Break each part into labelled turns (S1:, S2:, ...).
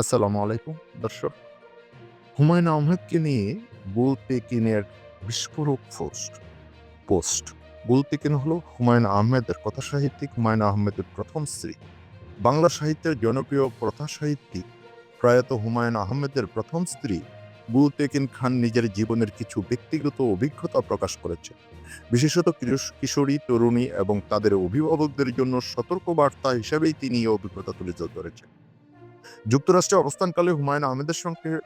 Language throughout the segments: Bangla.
S1: আসসালামু আলাইকুম, দর্শক। হুমায়ুন আহমেদকে নিয়ে বুলতেকিনের বিস্ফোরক পোস্ট। পোস্ট। বুলতেকিন হলো হুমায়ুন আহমেদের কথা সাহিত্যিক হুমায়ুন আহমেদের প্রথম স্ত্রী। বাংলা সাহিত্যের জনপ্রিয় কথা সাহিত্যিক প্রয়াত হুমায়ুন আহমেদের প্রথম স্ত্রী বুলতেকিন খান নিজের জীবনের কিছু ব্যক্তিগত অভিজ্ঞতা প্রকাশ করেছে বিশেষত কিশোরী, তরুণী এবং তাদের অভিভাবকদের জন্য সতর্কবার্তা হিসেবেই তিনি এই অভিজ্ঞতা তুলে ধরেছেন। যুক্তরাষ্ট্রে অবস্থানকালে হুমায়ুন আহমেদের সঙ্গে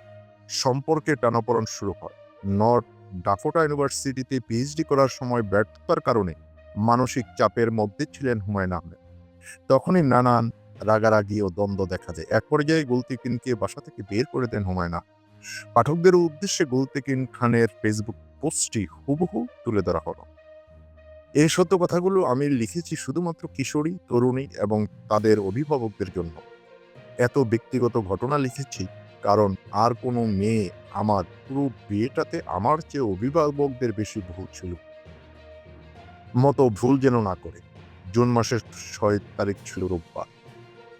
S1: সম্পর্কে টানাপোড়েন শুরু হয়। নর্থ ডাকোটা ইউনিভার্সিটিতে পিএইচডি করার সময় ব্যর্থতার কারণে মানসিক চাপের মধ্যে ছিলেন হুমায়ুন আহমেদ। তখনই নানান রাগারাগি ও দ্বন্দ্ব দেখা যায়। এক পর্যায়ে গুলতিকিনকে বাসা থেকে বের করে দেন হুমায়ুন আহমেদ। পাঠকদের উদ্দেশ্যে গুলতিকিন খানের ফেসবুক পোস্টটি হুবহু তুলে ধরা হলো। এই সত্য কথাগুলো আমি লিখেছি শুধুমাত্র কিশোরী, তরুণী এবং তাদের অভিভাবকদের জন্য। এত ব্যক্তিগত ঘটনা লিখেছি, কারণ আর কোনো মেয়ে আমার পুরো বিয়েটাতে আমার চেয়ে অভিভাবকদের বেশি ভুল ছিল। মতো ভুল যেন না করে। জুন মাসের ছয় তারিখ ছিল রোববার।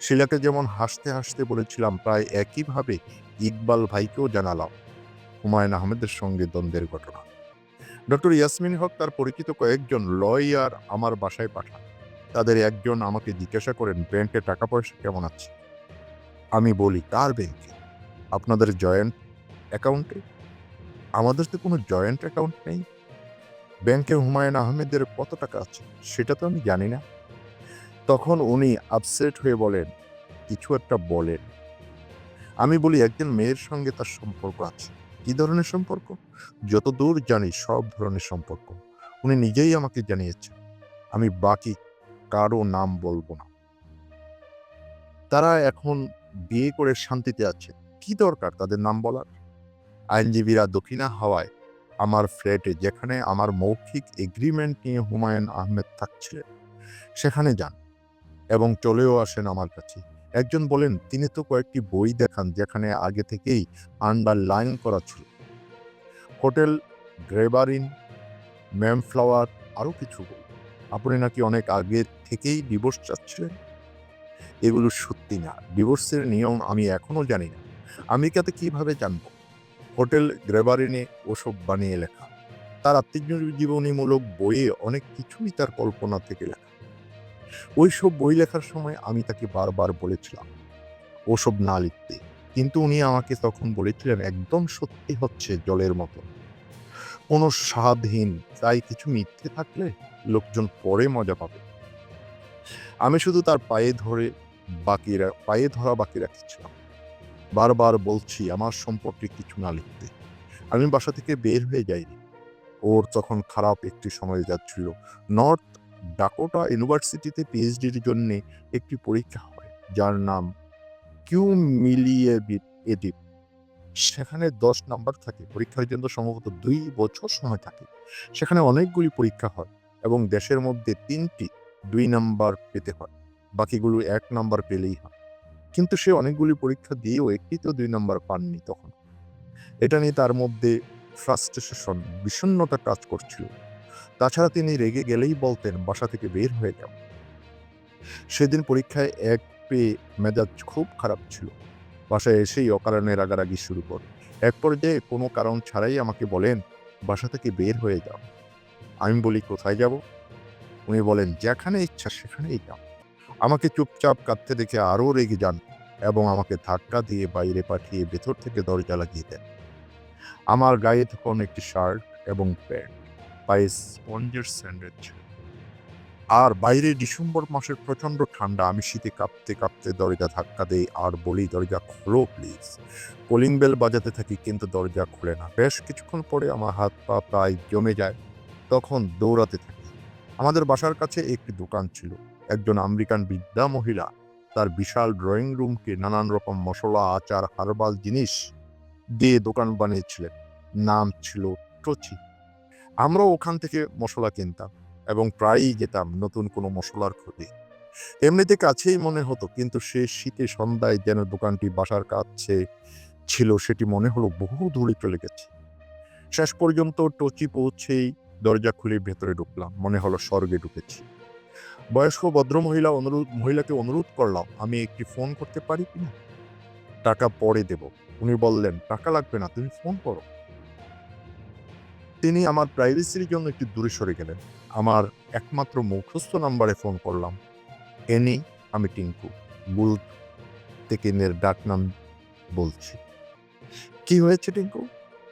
S1: শিলাকে যেমন হাসতে হাসতে বলেছিলাম, প্রায় একইভাবে ইকবাল ভাইকেও জানালাম, হুমায়ুন আহমেদের সঙ্গে দ্বন্দ্বের ঘটনা। ডক্টর ইয়াসমিন হক তার পরিচিত কয়েকজন লয়ার আমার বাসায় পাঠান। তাদের একজন আমাকে জিজ্ঞাসা করেন, ব্যাংকে টাকা পয়সা কেমন আছে? আমি বলি কার ব্যাংকে আপনাদের জয়েন্ট অ্যাকাউন্টে আমাদের তো কোনো জয়েন্ট অ্যাকাউন্ট নেই। ব্যাংকে হুমায়ুন আহমেদের কত টাকা আছে? সেটা তো আমি জানি না। তখন উনি আপসেট হয়ে বলেন, কিছু একটা বলেন। আমি বলি একজন মেয়ের সঙ্গে তার সম্পর্ক আছে। কি ধরনের সম্পর্ক? যত দূর জানি সব ধরনের সম্পর্ক। উনি নিজেই আমাকে জানিয়েছেন। আমি বাকি কারও নাম বলব না। তারা এখন বিয়ে করে শান্তিতে আছে। কি দরকার তাদের নাম বলার? আইনজীবীরা দক্ষিণা হাওয়ায় আমার ফ্ল্যাটে যেখানে আমার মৌখিক এগ্রিমেন্ট নিয়ে হুমায়ুন আহমেদ থাকছিলেন সেখানে যান এবং চলেও আসেন আমার কাছে। একজন বলেন, তিনি তো কয়েকটি বই দেখান যেখানে আগে থেকেই আন্ডারলাইন করা ছিল। হোটেল, গ্রেবারিন, ম্যামফ্লাওয়ার, আরও কিছু বই। আপনি নাকি অনেক আগে থেকেই ডিভোর্স চাচ্ছিলেন? এগুলো সত্যি না। ডিভোর্সের নিয়ম আমি এখনও জানি না। আমেরিকাতে কীভাবে জানব? হোটেল গ্রেবারিনে ওসব বানিয়ে লেখা। তার আত্মজীবনীমূলক বইয়ে অনেক কিছুই তার কল্পনা থেকে লেখা। ওই সব বই লেখার সময় আমি তাকে বারবার বলেছিলাম, ওসব না লিখতে। কিন্তু উনি আমাকে তখন বলেছিলেন, একদম সত্যি হচ্ছে জলের মতো। কোনো স্বাদহীন তাই কিছু মিথ্যে থাকলে লোকজন পরে মজা পাবে। আমি শুধু তার পায়ে ধরে বাকি পায়ে ধরা বাকি রাখছিলাম। বারবার বলছি, আমার সম্পর্কে কিছু না লিখতে। আমি বাসা থেকে বের হয়ে যাইনি। ওর তখন খারাপ একটি সময় যাচ্ছিল। নর্থ ডাকোটা ইউনিভার্সিটিতে পিএইচডির জন্যে একটি পরীক্ষা হয়, যার নাম কিউ মিলিয়ে এডিপ। সেখানে দশ নাম্বার থাকে। পরীক্ষার জন্য সম্ভবত দুই বছর সময় থাকে। সেখানে অনেকগুলি পরীক্ষা হয় এবং দেশের মধ্যে তিনটি দুই নাম্বার পেতে হয়, বাকিগুলো এক নাম্বার পেলেই হয়। কিন্তু সে অনেকগুলি পরীক্ষা দিয়েও একটি তো দুই নাম্বার পাননি তখন। এটা নিয়ে তার মধ্যে ফ্রাস্ট্রেশন বিষণ্ণতা কাজ করছিল। তাছাড়া তিনি রেগে গেলেই বলতেন, বাসা থেকে বের হয়ে যাও। সেদিন পরীক্ষায় এক পেয়ে মেজাজ খুব খারাপ ছিল। বাসায় এসেই অকারণে রাগারাগি শুরু করে। এক পর্যায়ে কোনো কারণ ছাড়াই আমাকে বলেন, বাসা থেকে বের হয়ে যাও। আমি বলি, কোথায় যাব? উনি বলেন, যেখানে ইচ্ছা সেখানেই যাও। আমাকে চুপচাপ কাঁদতে দেখে আরও রেগে যান এবং আমাকে ধাক্কা দিয়ে বাইরে পাঠিয়ে ভেতর থেকে দরজা লাগিয়ে দেন। আমার গায়ে তখন একটি শার্ট এবং প্যান্ট, পায়ে স্পঞ্জের স্যান্ডেল আর বাইরে ডিসেম্বর মাসের প্রচণ্ড ঠান্ডা, আমি শীতে কাঁপতে কাঁপতে দরজা ধাক্কা দেই আর বলি, দরজা খোলো প্লিজ। কলিং বেল বাজাতে থাকি কিন্তু দরজা খুলে না। বেশ কিছুক্ষণ পরে আমার হাত পা প্রায় জমে যায়, তখন দৌড়াতে থাকি। আমাদের বাসার কাছে একটি দোকান ছিল। একজন আমেরিকান বৃদ্ধা মহিলা তার বিশাল ড্রয়িং রুমকে নানান রকম মশলা, আচার, হার্বাল জিনিস দিয়ে দোকান বানিয়েছিলেন। নাম ছিল টচি। আমরাও ওখান থেকে মশলা কিনতাম এবং প্রায়ই যেতাম নতুন কোনো মশলার খোঁজে। এমনিতে কাছেই মনে হতো, কিন্তু সে শীতে সন্ধ্যায় যেন দোকানটি বাসার কাছে ছিল, সেটি মনে হলো বহু দূরে চলে গেছে। শেষ পর্যন্ত টচি পৌঁছেই দরজা খুলে ভেতরে ঢুকলাম, মনে হলো স্বর্গে ঢুকেছি। বয়স্ক ভদ্রমহিলা অনুরোধ, মহিলাকে অনুরোধ করলাম, আমি একটি ফোন করতে পারি কি না টাকা পরে দেব। উনি বললেন, টাকা লাগবে না, তুমি ফোন করো। তিনি আমার প্রাইভেসির জন্য একটু দূরে সরে গেলেন। আমার একমাত্র মুখস্থ নাম্বারে ফোন করলাম, এনি, আমি টিঙ্কু বুল তেকিনের ডাক নাম বলছি। কি হয়েছে টিঙ্কু?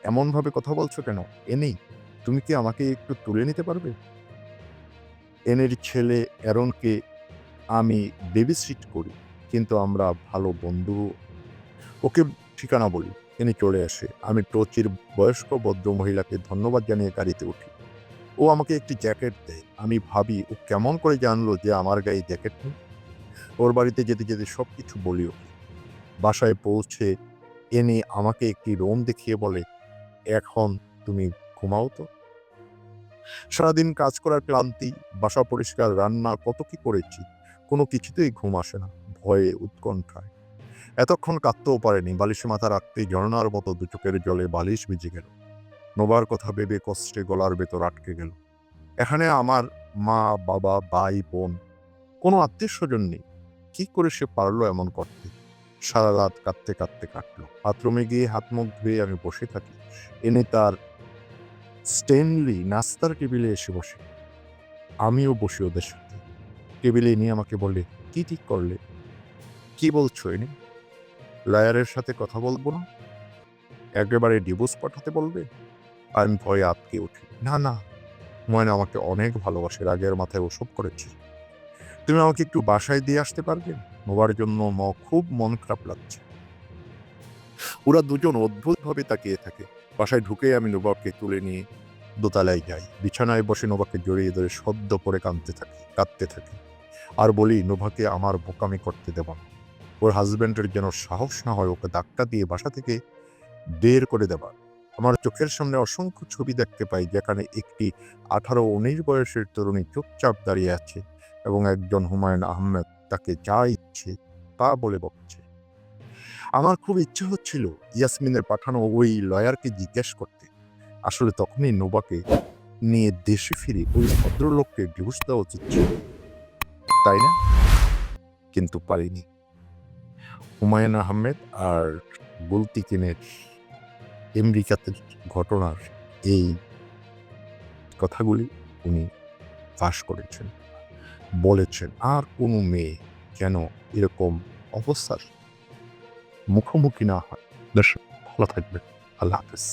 S1: এমনভাবে কথা বলছো কেন? এনি তুমি কি আমাকে একটু তুলে নিতে পারবে? এনের ছেলে অ্যারনকে আমি বেবি সিট করি, কিন্তু আমরা ভালো বন্ধু। ওকে ঠিকানা বলি, তিনি চলে আসে। আমি টচির বয়স্ক ভদ্র মহিলাকে ধন্যবাদ জানিয়ে গাড়িতে উঠি। ও আমাকে একটি জ্যাকেট দেয়। আমি ভাবি, ও কেমন করে জানলো যে আমার গায়ে জ্যাকেট নেই? ওর বাড়িতে যেতে যেতে সব কিছু বলি ওকে বাসায় পৌঁছে এনে আমাকে একটি রুম দেখিয়ে বলে, এখন তুমি ঘুমাও তো। সারাদিন কাজ করার ক্লান্তি, বাসা পরিষ্কার, রান্না, কত কি করেছি, কোনো কিছুতেই ঘুম আসে না, ভয়ে, উৎকণ্ঠায়। এতক্ষণ কাঁদতেও পারেনি, বালিশে মাথা রাখতেই ঝর্ণার মতো দু চোখের জলে বালিশ ভিজে গেল। নোবার কথা ভেবে কষ্টে গলার ভেতর আটকে গেল। এখানে আমার মা, বাবা, ভাই, বোন, কোনো আত্মীয় স্বজন নেই। কি করে সে পারল এমন করতে? সারা রাত কাঁদতে কাঁদতে কাটলো। বাথরুমে গিয়ে হাত মুখ ধুয়ে আমি বসে থাকি। এনে তার স্টেনলি নাস্তার টেবিলে এসে বসে। আমিও বসি ওদের সাথে। টেবিলে নিয়ে আমাকে বলে কি ঠিক করলে? কি বলছো এনে? লয়ারের সাথে কথা বলব না? একেবারে ডিভোর্স পাঠাতে বলবে? আমি ভয়ে আটকে উঠি। না না। ময়না আমাকে অনেক ভালোবাসে, রাগের মাথায় ওসব করেছে। তুমি আমাকে একটু বাসায় দিয়ে আসতে পারবে? নোবার জন্য ম, খুব মন খারাপ লাগছে। ওরা দুজন অদ্ভুতভাবে তাকিয়ে থাকে। বাসায় ঢুকে আমি নোবাকে তুলে নিয়ে দোতলায় যাই। বিছানায় বসে নোভাকে জড়িয়ে ধরে সদ্য করে কাঁদতে থাকি কাঁদতে থাকি। আর বলি নোভাকে আমার বোকামি করতে দেব না। ওর হাজব্যান্ডের যেন সাহস না হয়, ওকে ধাক্কা দিয়ে বাসা থেকে বের করে দেবার। আমার চোখের সামনে অসংখ্য ছবি দেখতে পাই, যেখানে একটি আঠারো উনিশ বয়সের তরুণী চুপচাপ দাঁড়িয়ে আছে এবং একজন হুমায়ুন আহমেদ তাকে যা ইচ্ছে তা বলে বকছে। আমার খুব ইচ্ছে হচ্ছিল ইয়াসমিনের পাঠানো ওই লয়ারকে জিজ্ঞেস করতে। আসলে তখনই নোবাকে নিয়ে দেশে ফিরে ওই ভদ্রলোককে ডিভোর্স দেওয়া উচিত ছিল। তাই না? কিন্তু পারিনি। হুমায়ুন আহমেদ আর বুলতিকিনের আমেরিকাতে ঘটনার এই কথাগুলি উনি ফাঁস করেছেন, বলেছেন, আর কোনো মেয়ে যেন এরকম অবস্থার মুখোমুখি না হয় দর্শক ভালো থাকবে আল্লাহ হাফেজ